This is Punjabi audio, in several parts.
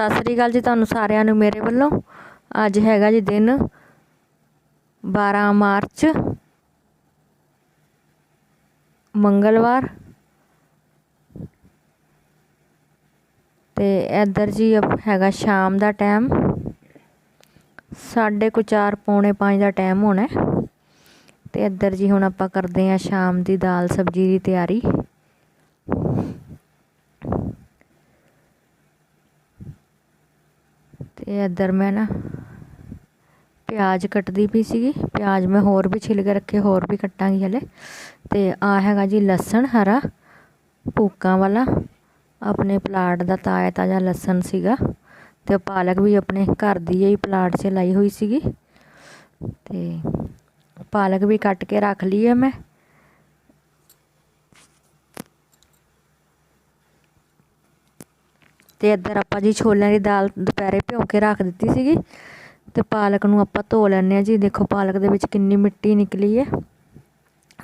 ਸਤਿ ਸ੍ਰੀ ਅਕਾਲ ਜੀ ਤੁਹਾਨੂੰ ਸਾਰਿਆਂ ਨੂੰ ਮੇਰੇ ਵੱਲੋਂ। ਅੱਜ ਹੈਗਾ ਜੀ ਦਿਨ 12 ਮਾਰਚ, ਮੰਗਲਵਾਰ। ਤੇ ਇੱਧਰ ਜੀ ਅਬ ਹੈਗਾ ਸ਼ਾਮ ਦਾ ਟਾਈਮ। ਸਾਢੇ ਕੁ ਚਾਰ, ਪੌਣੇ 5 ਦਾ ਟਾਈਮ ਹੋਣਾ। ਹੈ। ਤੇ ਇੱਧਰ ਜੀ ਹੁਣ ਆਪਾਂ ਕਰਦੇ ਹਾਂ ਸ਼ਾਮ ਦੀ ਦਾਲ ਸਬਜ਼ੀ ਦੀ ਤਿਆਰੀ। ਤੇ ਇੱਧਰ ਮੈਂ ਨਾ ਪਿਆਜ਼ ਕੱਟਦੀ ਪਈ ਸੀਗੀ। ਪਿਆਜ਼ ਮੈਂ ਹੋਰ ਵੀ ਛਿਲ ਕੇ ਰੱਖੇ, ਹੋਰ ਵੀ ਕੱਟਾਂਗੀ ਹਲੇ। ਤੇ ਆ ਹੈਗਾ ਜੀ ਲਸਣ, ਹਰਾ ਭੂਕਾਂ ਵਾਲਾ। ਆਪਣੇ ਪਲਾਟ ਦਾ ਤਾਜ਼ਾ ਤਾਜ਼ਾ ਲਸਣ ਸੀਗਾ ਤੇ ਪਾਲਕ ਵੀ ਆਪਣੇ ਘਰ ਦੀ ਹੀ ਪਲਾਟ 'ਚ ਲਾਈ ਹੋਈ ਸੀਗੀ। ਤੇ ਪਾਲਕ ਵੀ ਕੱਟ ਕੇ ਰੱਖ ਲਈ ਹੈ ਮੈਂ। ਅਤੇ ਇੱਧਰ ਆਪਾਂ ਜੀ ਛੋਲਿਆਂ ਦੀ ਦਾਲ ਦੁਪਹਿਰੇ ਭਿਓ ਕੇ ਰੱਖ ਦਿੱਤੀ ਸੀਗੀ ਅਤੇ ਪਾਲਕ ਨੂੰ ਆਪਾਂ ਧੋ ਲੈਂਦੇ ਹਾਂ ਜੀ। ਦੇਖੋ ਪਾਲਕ ਦੇ ਵਿੱਚ ਕਿੰਨੀ ਮਿੱਟੀ ਨਿਕਲੀ ਹੈ।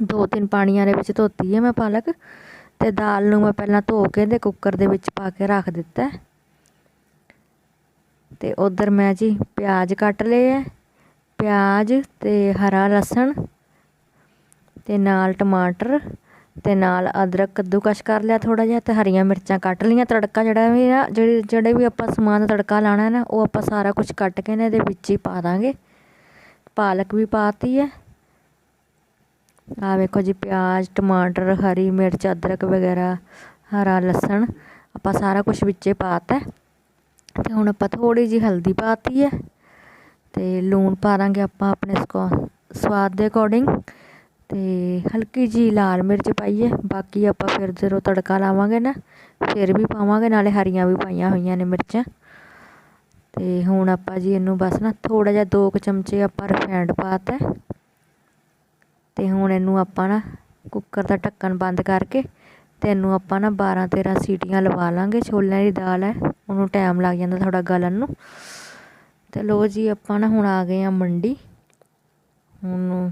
ਦੋ ਤਿੰਨ ਪਾਣੀਆਂ ਦੇ ਵਿੱਚ ਧੋਤੀ ਹੈ ਮੈਂ ਪਾਲਕ ਅਤੇ ਦਾਲ ਨੂੰ ਮੈਂ ਪਹਿਲਾਂ ਧੋ ਕੇ ਤੇ ਕੁੱਕਰ ਦੇ ਵਿੱਚ ਪਾ ਕੇ ਰੱਖ ਦਿੱਤਾ ਤੇ ਉਧਰ ਮੈਂ ਜੀ ਪਿਆਜ਼ ਕੱਟ ਲਏ ਹੈ। ਪਿਆਜ਼ ਤੇ ਹਰਾ ਲਸਣ ਤੇ ਨਾਲ ਟਮਾਟਰ ਤੇ ਨਾਲ ਅਦਰਕ ਕੱਦੂਕਸ਼ ਕਰ ਲਿਆ ਥੋੜਾ ਜਿਹਾ ਤੇ ਹਰੀਆਂ ਮਿਰਚਾਂ ਕੱਟ ਲਈਆਂ। ਤੜਕਾ ਜਿਹੜਾ ਵੀ ਨਾ ਜਿਹੜੇ ਜਿਹੜੇ ਵੀ ਆਪਾਂ ਸਮਾਨ ਦਾ ਤੜਕਾ ਲਾਣਾ ਨਾ, ਉਹ ਆਪਾਂ ਸਾਰਾ ਕੁਝ ਕੱਟ ਕੇ ਨੇ ਇਹਦੇ ਵਿੱਚ ਹੀ ਪਾ ਦਾਂਗੇ। ਪਾਲਕ ਵੀ ਪਾਤੀ ਹੈ ਆ ਵੇਖੋ ਜੀ, ਪਿਆਜ਼, ਟਮਾਟਰ, ਹਰੀ ਮਿਰਚ, ਅਦਰਕ ਵਗੈਰਾ, ਹਰਾ ਲਸਣ, ਆਪਾਂ ਸਾਰਾ ਕੁਝ ਵਿੱਚੇ ਪਾਤਾ। ਤੇ ਹੁਣ ਆਪਾਂ ਥੋੜੀ ਜੀ ਹਲਦੀ ਪਾਤੀ ਹੈ ਤੇ ਲੂਣ ਪਾ ਦਾਂਗੇ ਆਪਾਂ ਆਪਣੇ ਸਵਾਦ ਦੇ ਅਕੋਰਡਿੰਗ ਅਤੇ ਹਲਕੀ ਜਿਹੀ ਲਾਲ ਮਿਰਚ ਪਾਈਏ, ਬਾਕੀ ਆਪਾਂ ਫਿਰ ਜਦੋਂ ਤੜਕਾ ਲਾਵਾਂਗੇ ਨਾ, ਫਿਰ ਵੀ ਪਾਵਾਂਗੇ, ਨਾਲੇ ਹਰੀਆਂ ਵੀ ਪਾਈਆਂ ਹੋਈਆਂ ਨੇ ਮਿਰਚਾਂ। ਅਤੇ ਹੁਣ ਆਪਾਂ ਜੀ ਇਹਨੂੰ ਬਸ ਨਾ ਥੋੜ੍ਹਾ ਜਿਹਾ ਦੋ ਕੁ ਚਮਚੇ ਆਪਾਂ ਰਿਫਾਈਂਡ ਪਾਤਾ ਅਤੇ ਹੁਣ ਇਹਨੂੰ ਆਪਾਂ ਨਾ ਕੁੱਕਰ ਦਾ ਢੱਕਣ ਬੰਦ ਕਰਕੇ ਤੇ ਇਹਨੂੰ ਆਪਾਂ ਨਾ 12 13 ਸੀਟੀਆਂ ਲਵਾ ਲਾਂਗੇ, ਛੋਲਿਆਂ ਦੀ ਦਾਲ ਹੈ, ਉਹਨੂੰ ਟਾਈਮ ਲੱਗ ਜਾਂਦਾ ਥੋੜਾ ਗਲਣ ਨੂੰ। ਤੇ ਲੋ ਜੀ ਆਪਾਂ ਨਾ ਹੁਣ ਆ ਗਏ ਆ ਮੰਡੀ। ਹੁਣ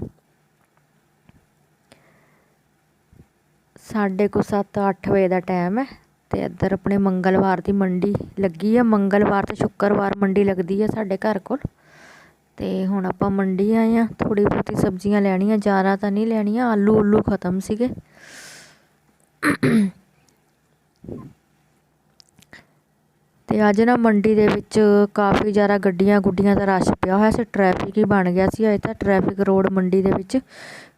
ਸਾਡੇ ਕੁ 7 8 ਵਜੇ ਦਾ ਟਾਈਮ ਹੈ ਤੇ ਇੱਧਰ ਆਪਣੇ ਮੰਗਲਵਾਰ ਦੀ ਮੰਡੀ ਲੱਗੀ ਆ। ਮੰਗਲਵਾਰ ਤੇ ਸ਼ੁੱਕਰਵਾਰ ਮੰਡੀ ਲੱਗਦੀ ਹੈ ਸਾਡੇ ਘਰ ਕੋਲ। ਤੇ ਹੁਣ ਆਪਾਂ ਮੰਡੀ ਆਏ ਆ। ਥੋੜੀ ਬਹੁਤੀ ਸਬਜ਼ੀਆਂ ਲੈਣੀਆਂ, ਜ਼ਿਆਦਾ ਤਾਂ ਨਹੀਂ ਲੈਣੀਆਂ, ਆਲੂ ਉਲੂ ਖਤਮ ਸੀਗੇ। ਤੇ ਅੱਜ ਨਾ ਮੰਡੀ ਦੇ ਵਿੱਚ ਕਾਫੀ ਜ਼ਿਆਦਾ ਗੱਡੀਆਂ ਗੁੱਡੀਆਂ ਦਾ ਰਸ਼ ਪਿਆ ਹੋਇਆ ਸੀ। ਟ੍ਰੈਫਿਕ ਹੀ ਬਣ ਗਿਆ ਸੀ। ਅਜੇ ਤਾਂ ਟ੍ਰੈਫਿਕ ਰੋਡ ਮੰਡੀ ਦੇ ਵਿੱਚ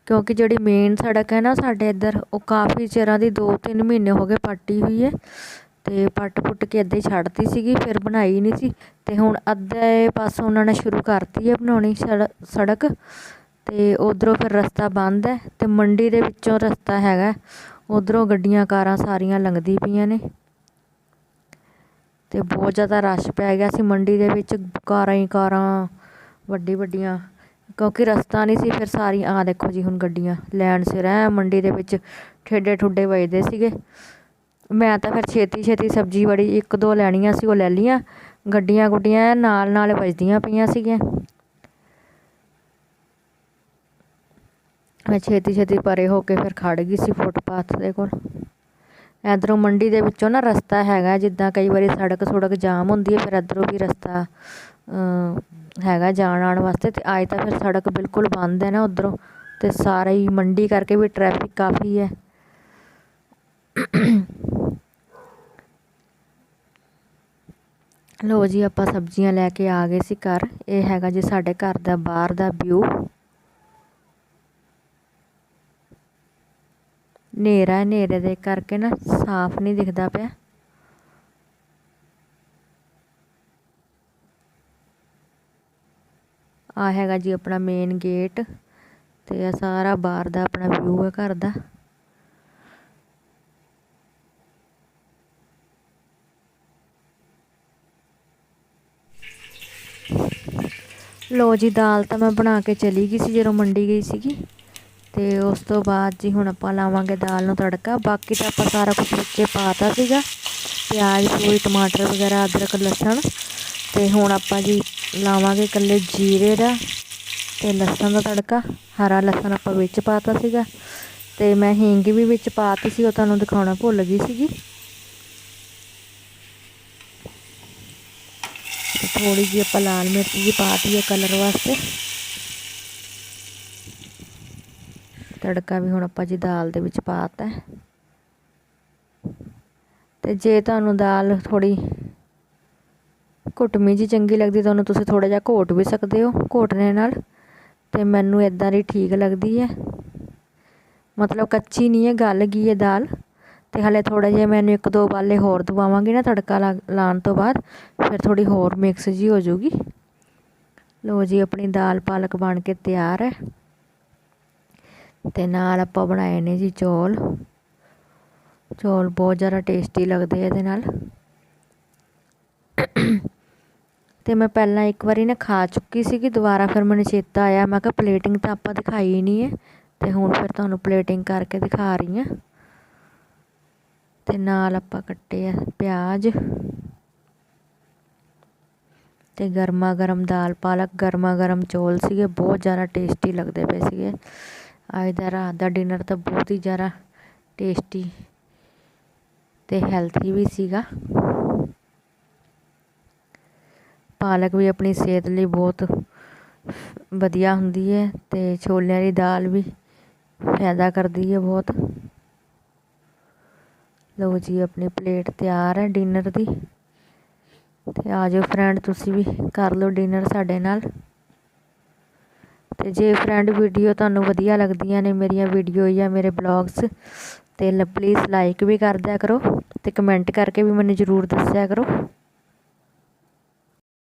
ਕਿਉਂਕਿ ਜਿਹੜੀ ਮੇਨ ਸੜਕ ਹੈ ਨਾ, ਸਾਡੇ ਇੱਧਰ ਉਹ ਕਾਫੀ ਚਿਰਾਂ ਦੀ 2-3 ਮਹੀਨੇ ਹੋ ਗਏ ਪੱਟੀ ਹੋਈ ਹੈ ਤੇ ਪੱਟ ਪੁੱਟ ਕੇ ਅੱਧੇ ਛੱਡਤੀ ਸੀਗੀ, ਫਿਰ ਬਣਾਈ ਨਹੀਂ ਸੀ ਤੇ ਹੁਣ ਅੱਧੇ ਪਾਸੋਂ ਉਹਨਾਂ ਨੇ ਸ਼ੁਰੂ ਕਰਤੀ ਹੈ ਬਣਾਉਣੀ ਸੜਕ ਤੇ ਉਧਰੋਂ ਫਿਰ ਰਸਤਾ ਬੰਦ ਹੈ ਤੇ ਮੰਡੀ ਦੇ ਵਿੱਚੋਂ ਰਸਤਾ ਹੈਗਾ, ਉਧਰੋਂ ਗੱਡੀਆਂ, ਕਾਰਾਂ ਸਾਰੀਆਂ ਲੰਘਦੀ ਪਈਆਂ ਨੇ ਤੇ ਬਹੁਤ ਜ਼ਿਆਦਾ ਰਸ਼ ਪੈ ਗਿਆ ਸੀ ਮੰਡੀ ਦੇ ਵਿੱਚ, ਕਾਰਾਂ ਹੀ ਕਾਰਾਂ ਵੱਡੀ ਵੱਡੀਆਂ ਕਿਉਂਕਿ ਰਸਤਾ ਨਹੀਂ ਸੀ, ਫਿਰ ਸਾਰੀ ਆ ਦੇਖੋ ਜੀ ਹੁਣ ਗੱਡੀਆਂ ਲੈਣ ਸਿਰ ਐ, ਮੰਡੀ ਦੇ ਵਿੱਚ ਠੇਡੇ ਠੁੱਡੇ ਵੱਜਦੇ ਸੀਗੇ। ਮੈਂ ਤਾਂ ਫਿਰ ਛੇਤੀ ਛੇਤੀ ਸਬਜ਼ੀ ਬੜੀ ਇੱਕ ਦੋ ਲੈਣੀਆਂ ਸੀ, ਉਹ ਲੈ ਲਈਆਂ। ਗੱਡੀਆਂ ਗੁੱਡੀਆਂ ਨਾਲ ਨਾਲ ਵੱਜਦੀਆਂ ਪਈਆਂ ਸੀਗੀਆਂ। ਮੈਂ ਛੇਤੀ ਛੇਤੀ ਪਰੇ ਹੋ ਕੇ ਫਿਰ ਖੜ ਗਈ ਸੀ ਫੁੱਟਪਾਥ ਦੇ ਕੋਲ। ਇਧਰੋਂ ਮੰਡੀ ਦੇ ਵਿੱਚੋਂ ਨਾ ਰਸਤਾ ਹੈਗਾ, ਜਿੱਦਾਂ ਕਈ ਵਾਰੀ ਸੜਕ ਸੁੜਕ ਜਾਮ ਹੁੰਦੀ ਹੈ ਫਿਰ ਇਧਰੋਂ ਵੀ ਰਸਤਾ ਹੈਗਾ ਜਾਣ ਆਉਣ ਵਾਸਤੇ ਤੇ ਅੱਜ ਤਾਂ ਫਿਰ ਸੜਕ ਬਿਲਕੁਲ ਬੰਦ ਹੈ ਨਾ ਉਧਰੋਂ ਤੇ ਸਾਰੇ ਹੀ ਮੰਡੀ ਕਰਕੇ ਵੀ ਟ੍ਰੈਫਿਕ ਕਾਫੀ ਹੈ। ਲੋ ਜੀ, ਆਪਾਂ ਸਬਜ਼ੀਆਂ ਲੈ ਕੇ ਆ ਗਏ ਸੀ ਘਰ। ਇਹ ਹੈਗਾ ਜੀ ਸਾਡੇ ਘਰ ਦਾ ਬਾਹਰ ਦਾ ਵਿਊ ਹਨੇਰਾ ਹਨੇਰੇ ਦੇ ਕਰਕੇ ਨਾ ਸਾਫ਼ ਨਹੀਂ ਦਿਖਦਾ ਪਿਆ। ਆ ਹੈਗਾ ਜੀ ਆਪਣਾ ਮੇਨ ਗੇਟ ਤੇ ਆ ਸਾਰਾ ਬਾਹਰ ਦਾ ਆਪਣਾ ਵਿਊ ਹੈ ਘਰ ਦਾ। ਲੋ ਜੀ, ਦਾਲ ਤਾਂ ਮੈਂ ਬਣਾ ਕੇ ਚਲੀ ਗਈ ਸੀ ਜਦੋਂ ਮੰਡੀ ਗਈ ਸੀਗੀ ਤੇ ਉਸ ਤੋਂ ਬਾਅਦ ਜੀ ਹੁਣ ਆਪਾਂ ਲਾਵਾਂਗੇ ਦਾਲ ਨੂੰ ਤੜਕਾ। ਬਾਕੀ ਤਾਂ ਆਪਾਂ ਸਾਰਾ ਕੁਝ ਵਿੱਚੇ ਪਾਤਾ ਸੀਗਾ। ਪਿਆਜ਼ ਪੂਰੀ ਟਮਾਟਰ ਵਗੈਰਾ, ਅਦਰਕ, ਲਸਣ ਤੇ ਹੁਣ ਆਪਾਂ ਜੀ ਲਾਵਾਂਗੇ ਇਕੱਲੇ ਜੀਰੇ ਦਾ ਤੇ ਲਸਣ ਦਾ ਤੜਕਾ। ਹਰਾ ਲਸਣ ਆਪਾਂ ਵਿੱਚ ਪਾਤਾ ਸੀਗਾ ਤੇ ਮੈਂ ਹਿੰਗ ਵੀ ਵਿੱਚ ਪਾਤੀ ਸੀ, ਉਹ ਤੁਹਾਨੂੰ ਦਿਖਾਉਣਾ ਭੁੱਲ ਗਈ ਸੀਗੀ। ਤੇ ਥੋੜੀ ਜਿਹੀ ਆਪਾਂ ਲਾਲ ਮਿਰਚ ਜੀ ਪਾਤੀ ਹੈ ਕਲਰ ਵਾਸਤੇ। ਤੜਕਾ ਵੀ ਹੁਣ ਆਪਾਂ ਜੀ ਦਾਲ ਦੇ ਵਿੱਚ ਪਾਤਾ। ਹੈ ਤੇ ਜੇ ਤੁਹਾਨੂੰ ਦਾਲ ਥੋੜੀ ਘੁੱਟਵੀਂ ਜੀ ਚੰਗੀ ਲੱਗਦੀ ਤੁਹਾਨੂੰ ਤੁਸੀਂ ਥੋੜਾ ਜਿਹਾ ਘੋਟ ਵੀ ਸਕਦੇ ਹੋ, ਘੋਟਣੇ ਨਾਲ। ਤੇ ਮੈਨੂੰ ਇਦਾਂ ਦੀ ਠੀਕ ਲੱਗਦੀ ਹੈ। ਮਤਲਬ ਕੱਚੀ ਨਹੀਂ ਹੈ, ਗਲ ਗਈ ਹੈ ਦਾਲ। ਤੇ ਹਲੇ ਥੋੜਾ ਜਿਹਾ ਮੈਨੂੰ ਇੱਕ ਦੋ ਬਾਲੇ ਹੋਰ ਦਵਾਵਾਂਗੀ ਨਾ ਤੜਕਾ ਲਾਉਣ ਤੋਂ ਬਾਅਦ, ਫਿਰ ਥੋੜੀ ਹੋਰ ਮਿਕਸ ਜੀ ਹੋ ਜਾਊਗੀ। ਲੋ ਜੀ, ਆਪਣੀ ਦਾਲ ਪਾਲਕ ਬਣ ਕੇ ਤਿਆਰ ਹੈ। ਤੇ ਨਾਲ ਆਪਾਂ ਬਣਾਏ ਨੇ ਜੀ ਚੌਲ। ਚੌਲ ਬਹੁਤ ਜ਼ਿਆਦਾ ਟੇਸਟੀ ਲੱਗਦੇ ਇਹਦੇ ਨਾਲ। ਅਤੇ ਮੈਂ ਪਹਿਲਾਂ ਇੱਕ ਵਾਰੀ ਨਾ ਖਾ ਚੁੱਕੀ ਸੀਗੀ, ਦੁਬਾਰਾ ਫਿਰ ਮੈਨੂੰ ਚੇਤਾ ਆਇਆ। ਮੈਂ ਕਿਹਾ ਪਲੇਟਿੰਗ ਤਾਂ ਆਪਾਂ ਦਿਖਾਈ ਨਹੀਂ ਹੈ ਅਤੇ ਹੁਣ ਫਿਰ ਤੁਹਾਨੂੰ ਪਲੇਟਿੰਗ ਕਰਕੇ ਦਿਖਾ ਰਹੀ ਹਾਂ। ਅਤੇ ਨਾਲ ਆਪਾਂ ਕੱਟੇ ਆ ਪਿਆਜ਼ ਤੇ ਗਰਮਾ ਗਰਮ ਦਾਲ ਪਾਲਕ ਗਰਮਾ ਗਰਮ ਚੌਲ ਸੀਗੇ, ਬਹੁਤ ਜ਼ਿਆਦਾ ਟੇਸਟੀ ਲੱਗਦੇ ਪਏ ਸੀਗੇ। ਅੱਜ ਦਾ ਰਾਤ ਦਾ ਡਿਨਰ ਤਾਂ ਬਹੁਤ ਹੀ ਜ਼ਿਆਦਾ ਟੇਸਟੀ ਤੇ ਹੈਲਥੀ ਵੀ ਸੀਗਾ। ਪਾਲਕ ਵੀ ਆਪਣੀ ਸਿਹਤ ਲਈ ਬਹੁਤ ਵਧੀਆ ਹੁੰਦੀ ਹੈ ਅਤੇ ਛੋਲਿਆਂ ਦੀ ਦਾਲ ਵੀ ਫਾਇਦਾ ਕਰਦੀ ਹੈ ਬਹੁਤ। ਲਓ ਜੀ, ਆਪਣੀ ਪਲੇਟ ਤਿਆਰ ਹੈ ਡਿਨਰ ਦੀ। ਤੇ ਆ ਜਾਓ ਫਰੈਂਡ ਤੁਸੀਂ ਵੀ ਕਰ ਲਓ ਡਿਨਰ ਸਾਡੇ ਨਾਲ। ਤੇ ਜੇ ਫਰੈਂਡ ਵੀਡੀਓ ਤੁਹਾਨੂੰ ਵਧੀਆ ਲੱਗਦੀਆਂ ਨੇ ਮੇਰੀਆਂ ਵੀਡੀਓ ਜਾਂ ਮੇਰੇ ਬਲੌਗਸ ਤੇ ਪਲੀਜ਼ ਲਾਈਕ ਵੀ ਕਰ ਦਿਆ ਕਰੋ ਤੇ ਕਮੈਂਟ ਕਰਕੇ ਵੀ ਮੈਨੂੰ ਜ਼ਰੂਰ ਦੱਸਿਆ ਕਰੋ।